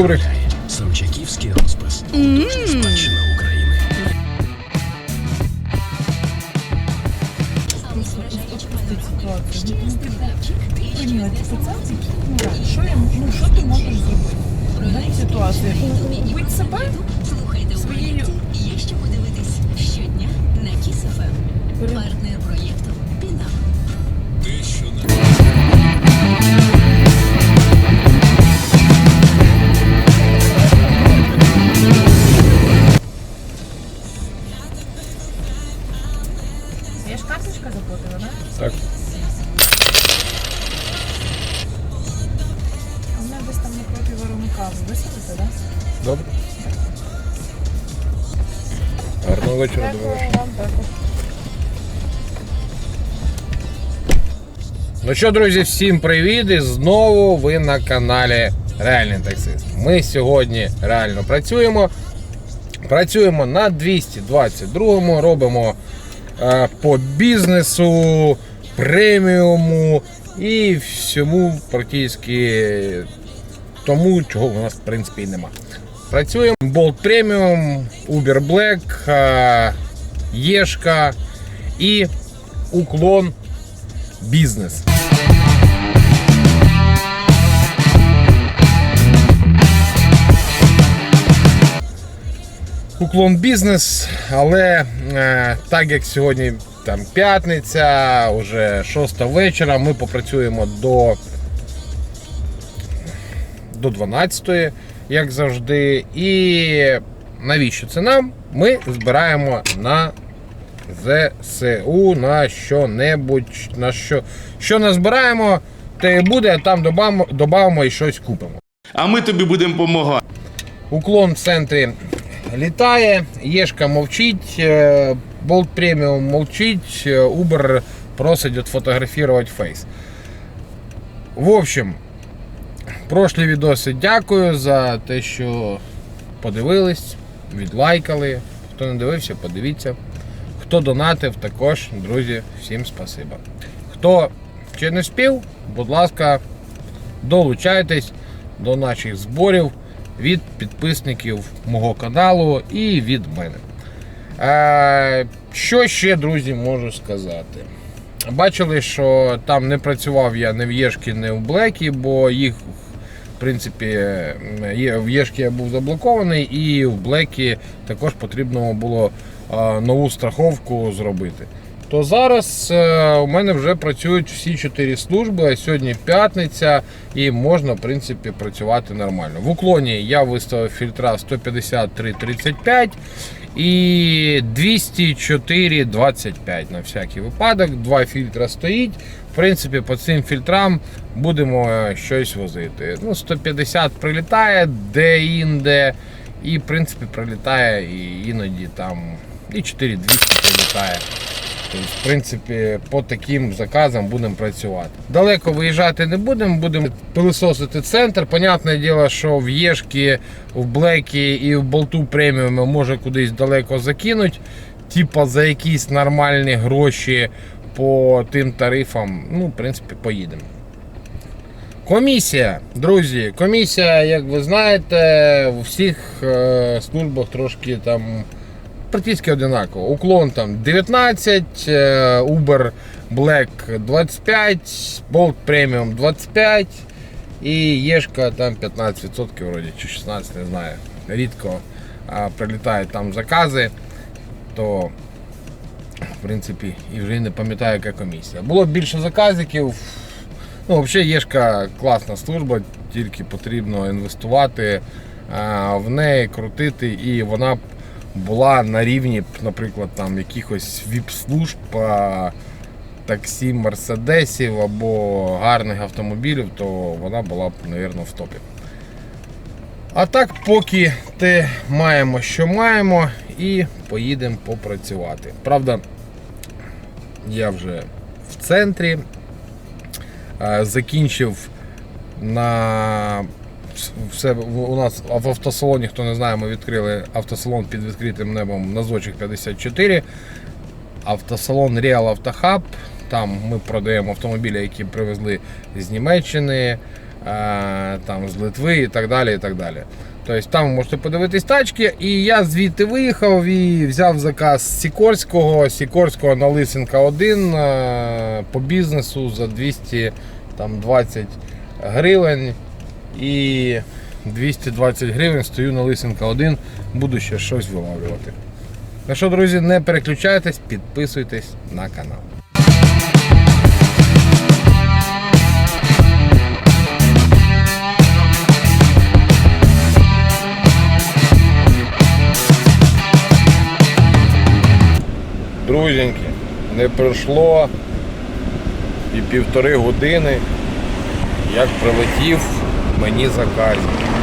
Добре. Самчаківський розпис. Спадщина України. Що я ну що ти можеш зробити? В даній ситуації себе Слухайте Українці. Є що подивитись щодня на Кіс.ФМ. Партнер Добре. Гарного вечора, вам також. Ну що, друзі, всім привіт! І знову ви на каналі Реальний таксист. Ми сьогодні реально працюємо. Працюємо на 222-му, робимо е, по бізнесу, преміуму і всьому практично тому, чого в нас в принципі і нема. Працюємо Bolt Premium, Uber Black, е, Єшка і уклон бізнес. Уклон бізнес, але е, так як сьогодні там п'ятниця, вже шоста вечора, ми попрацюємо до, до 12, як завжди. І навіщо це нам? Ми збираємо на ЗСУ на що-небудь, на що, що назбираємо, те і буде, а там добавимо, добавимо і щось купимо. А ми тобі будемо допомагати. Уклон в центрі літає, Єшка мовчить, е, Bolt Premium мовчить, е, Uber просить отфотографувати фейс. В общем, прошлі відоси дякую за те, що подивились, відлайкали. Хто не дивився, подивіться. Хто донатив, також, друзі, всім спасибо. Хто ще не спів, будь ласка, долучайтесь до наших зборів від підписників мого каналу і від мене. Е, що ще, друзі, можу сказати? Бачили, що там не працював я не в Єшкі, не в Блекі, бо їх, принципі, в Єшкі я був заблокований, і в Блекі також потрібно було нову страховку зробити. То зараз е, у мене вже працюють всі чотири служби, сьогодні п'ятниця і можна, в принципі, працювати нормально. В уклоні я виставив фільтра 153-35 і 204-25 на всякий випадок. Два фільтра стоїть. В принципі, по цим фільтрам будемо е, щось возити. Ну, 150 прилітає де-інде, і в принципі прилітає і іноді там і 4200 прилітає. В принципі, по таким заказам будемо працювати. Далеко виїжджати не будемо, будемо пилисосити центр. Понятне діло, що в Єшки, в Блекі і в Болту преміумі може кудись далеко закинуть. Типа за якісь нормальні гроші по тим тарифам. Ну, в принципі, поїдемо. Комісія, друзі, комісія, як ви знаєте, у всіх е, службах трошки там практично одинаково. Уклон там 19, е, Uber Black 25, Bolt Premium 25 і Єшка там 15% вроді, чи 16, не знаю. Рідко прилітають там закази, то в принципі і вже не пам'ятаю, яка комісія. Було більше заказиків. Ну, взагалі Єшка класна служба, тільки потрібно інвестувати в неї, крутити, і вона була на рівні, наприклад, там якихось віп-служб, таксі мерседесів або гарних автомобілів, то вона була б, мабуть, в топі. А так, поки те маємо, що маємо, і поїдемо попрацювати. Правда, я вже в центрі. Закінчив на все у нас в автосалоні, хто не знає, ми відкрили автосалон під відкритим небом на Зочих 54. Автосалон Real Hub. Там ми продаємо автомобілі, які привезли з Німеччини, там, з Литви і так далі. І так далі. Тобто там ви можете подивитись тачки. І я звідти виїхав і взяв заказ Сікорського, Сікорського на Лисенка 1 е, по бізнесу за 220 гривень. І 220 гривень стою на Лисенка 1, буду ще щось виловлювати. Ну що, друзі, не переключайтесь, підписуйтесь на канал. Друзеньки, не пройшло і півтори години, як прилетів мені заказ.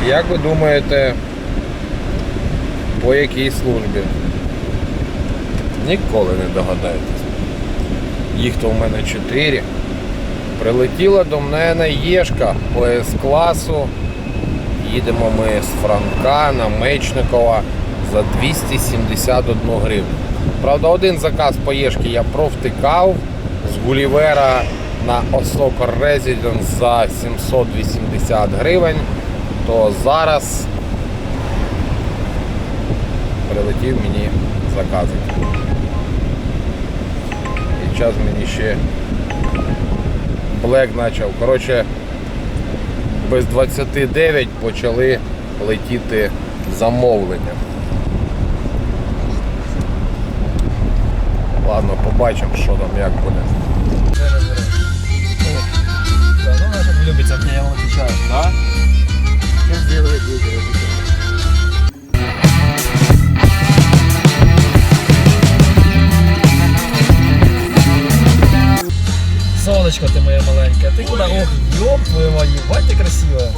Як ви думаєте, по якій службі? Ніколи не догадаєтесь. Їх то в мене 4. Прилетіла до мене Єшка по С-класу. Їдемо ми з Франка на Мечникова за 271 гривню. Правда, один заказ по Єшки я провтикав з Гулівера на Осокор Residence за 780 гривень, то зараз прилетів мені заказик. І час мені ще Блек почав. Коротше, без 29 почали летіти замовлення. Ладно, побачимо, що там як буде. 150, я вам отвечаю. Да? Сейчас сделаю видео. Солнышко ты моя маленькая, ты куда? Ох, ёб твою мать, ебать ты красивая.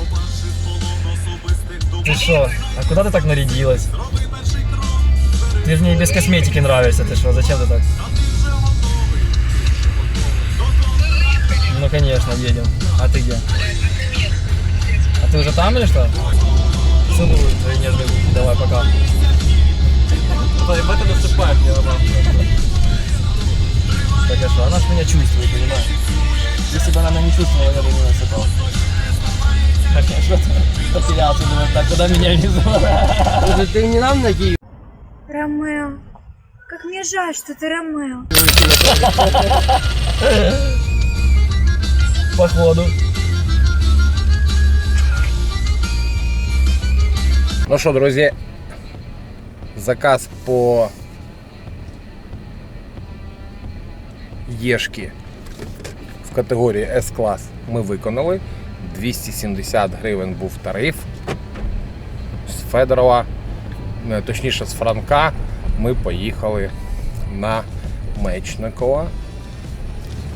Ты что? А куда ты так нарядилась? Ты же мне без косметики нравишься, ты что? Зачем ты так? Ну конечно, едем. А ты где? А ты уже там или что? Целую твои нежные руки. Давай, пока. Ебать, это насыпает мне на Так а что, она ж меня чувствует, понимаешь? Если бы она меня не чувствовала, я бы не насыпал. Конечно, потерялся, думаю, так, куда меня везут? Ты не нам ноги Ромео, как мне жаль, что ты Ромео. Походу. Ну що, друзі, заказ по Єшки в категорії S-клас ми виконали. 270 гривень був тариф. З Федорова, е, точніше з Франка, ми поїхали на Мечникова.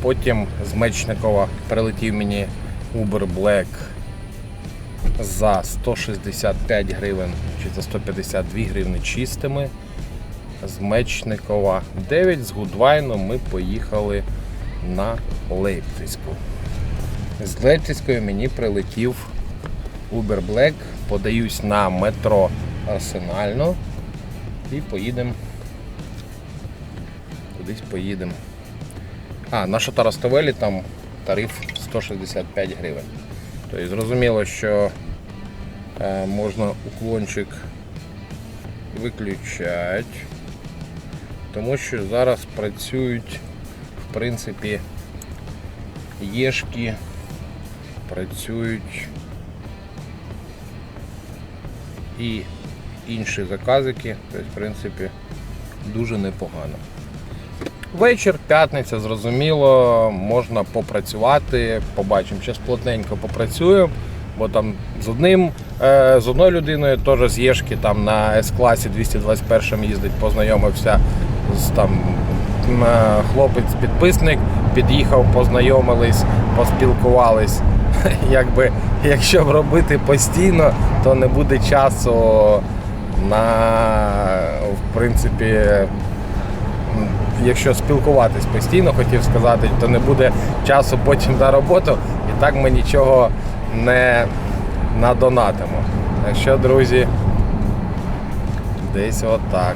Потім з Мечникова прилетів мені Uber Black за 165 гривень чи за 152 гривні чистими. З Мечникова 9 з Гудвайну ми поїхали на Лейпцизьку. З Лейпцизької мені прилетів Uber Black. Подаюсь на метро Арсенально і поїдемо. Кудись поїдемо. А, на Шатароставелі там тариф 165 гривень. Тобто зрозуміло, що е, можна уклончик виключати, тому що зараз працюють, в принципі, єшки, працюють і інші заказики, тобто, в принципі, дуже непогано. Вечір, п'ятниця, зрозуміло, можна попрацювати, побачимо. Зараз плотненько попрацюємо, бо там з одним, е, з одною людиною теж з Єшки там на С-класі 221 їздить, познайомився з там е, хлопець-підписник, під'їхав, познайомились, поспілкувались. якби, якщо робити постійно, то не буде часу на, в принципі, якщо спілкуватись постійно, хотів сказати, то не буде часу потім на роботу, і так ми нічого не надонатимо. Так що, друзі, десь отак.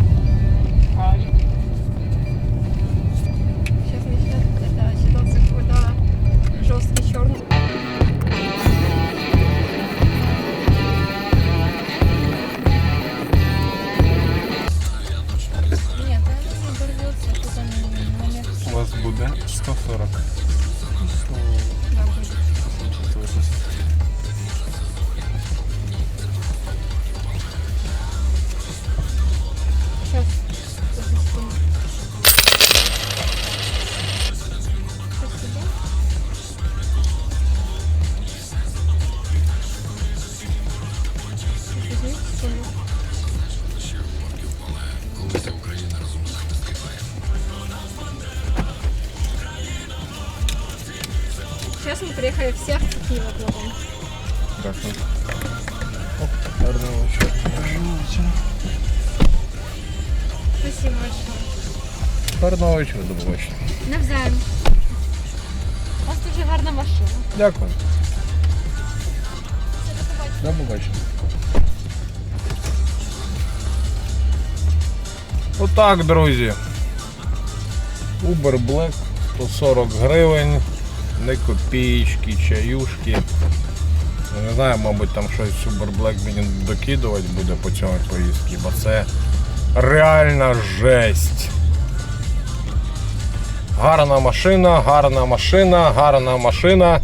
Гарного вечора, до побачення. Навзаєм. У вас дуже гарна машина. Дякую. До побачення. Отак, друзі. Uber Black 140 гривень, не копієчки, чаюшки. Ну, Не знаю, мабуть, там щось Uber Black мені докидувати буде по цьому поїздці, бо це реальна жесть. Гарна машина, гарна машина, гарна машина.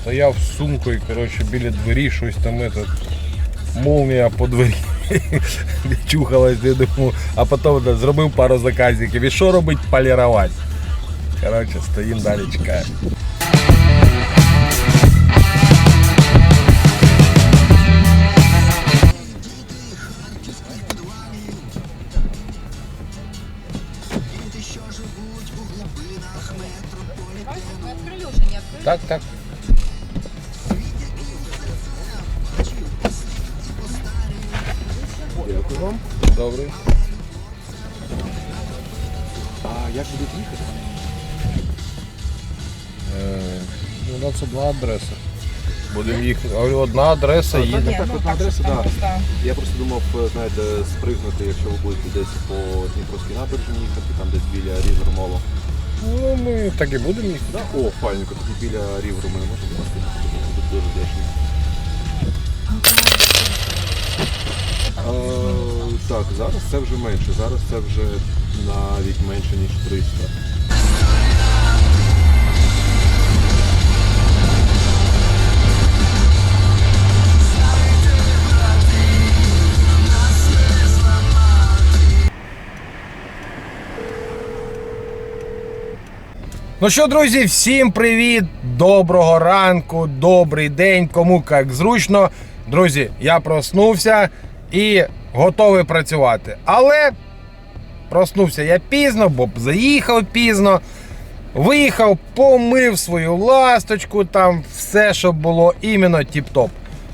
Стояв з сумкою, коротше, біля двері, щось там этот, молнія по двері. Чухалась, я думаю, а потім да, зробив пару заказів. І що робить? Полірувати. Коротше, стоїм далі, чекаємо. Так, так. Дякую вам. Добре. А як будуть їхати? Е, у нас одна адреса. Будемо їхати. Говорю, одна адреса їде. Так, одна адреса, так. Я просто думав, знаєте, спригнути, якщо ви будете десь по Дніпровській набережні їхати, там десь біля Рівер Молу. Ну, ми так і будемо їхати. Да? О, файненько, тоді біля рівру ми не можемо бачити. Тут дуже вдячний. Е, так, зараз це вже менше. Зараз це вже навіть менше, ніж 300. Ну що, друзі, всім привіт! Доброго ранку, добрий день, кому як зручно. Друзі, я проснувся і готовий працювати. Але проснувся я пізно, бо заїхав пізно. Виїхав, помив свою ласточку, там все, щоб було іменно тіп-топ.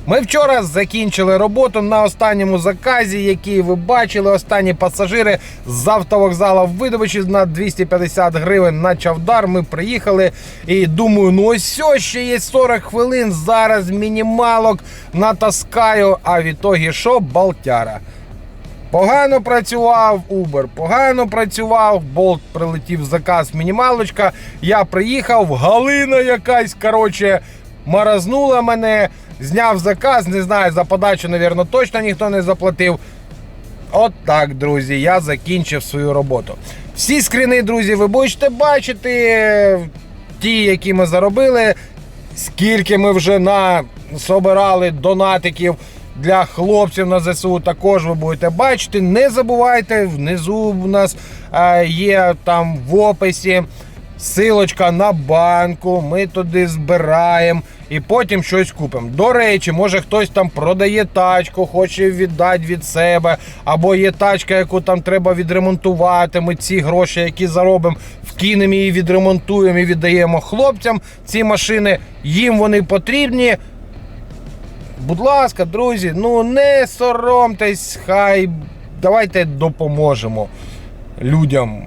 Ми вчора закінчили роботу на останньому заказі, який ви бачили. Останні пасажири з автовокзала видобичі на 250 гривень на Чавдар. Ми приїхали і думаю, ну ось ще є 40 хвилин. Зараз мінімалок натаскаю. А в ітогі що? Балтяра. Погано працював Uber, погано працював, болт прилетів заказ, мінімалочка. Я приїхав, Галина якась, коротше, маразнула мене, зняв заказ, не знаю, за подачу, мабуть, точно ніхто не заплатив. От так, друзі, я закінчив свою роботу. Всі скріни, друзі, ви будете бачити, ті, які ми заробили, скільки ми вже на собирали донатиків для хлопців на ЗСУ. Також ви будете бачити. Не забувайте, внизу у нас е, є там в описі. Силочка на банку, ми туди збираємо і потім щось купимо. До речі, може хтось там продає тачку, хоче віддати від себе, або є тачка, яку там треба відремонтувати. Ми ці гроші, які заробимо, вкинемо її, відремонтуємо і віддаємо хлопцям. Ці машини їм вони потрібні. Будь ласка, друзі, ну не соромтесь, хай давайте допоможемо людям.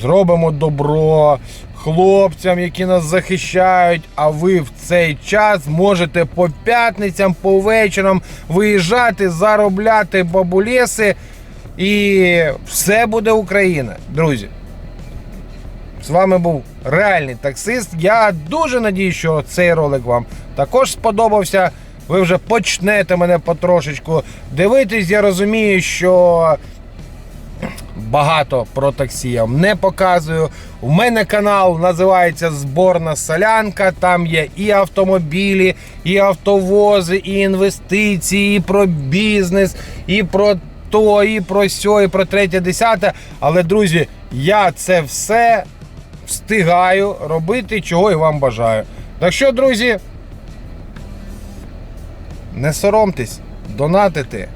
Зробимо добро хлопцям, які нас захищають. А ви в цей час можете по п'ятницям, по вечорам виїжджати, заробляти бабулеси. І все буде Україна, друзі. З вами був реальний таксист. Я дуже надію, що цей ролик вам також сподобався. Ви вже почнете мене потрошечку дивитись. Я розумію, що багато про таксі я вам не показую. У мене канал називається Зборна Солянка. Там є і автомобілі, і автовози, і інвестиції, і про бізнес, і про то, і про сьо, і про третє, десяте. Але, друзі, я це все встигаю робити, чого і вам бажаю. Так що, друзі, не соромтесь, донатити,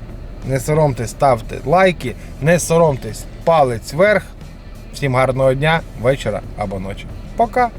не соромтесь, ставте лайки, не соромтесь, палець вверх. Всім гарного дня, вечора або ночі. Пока!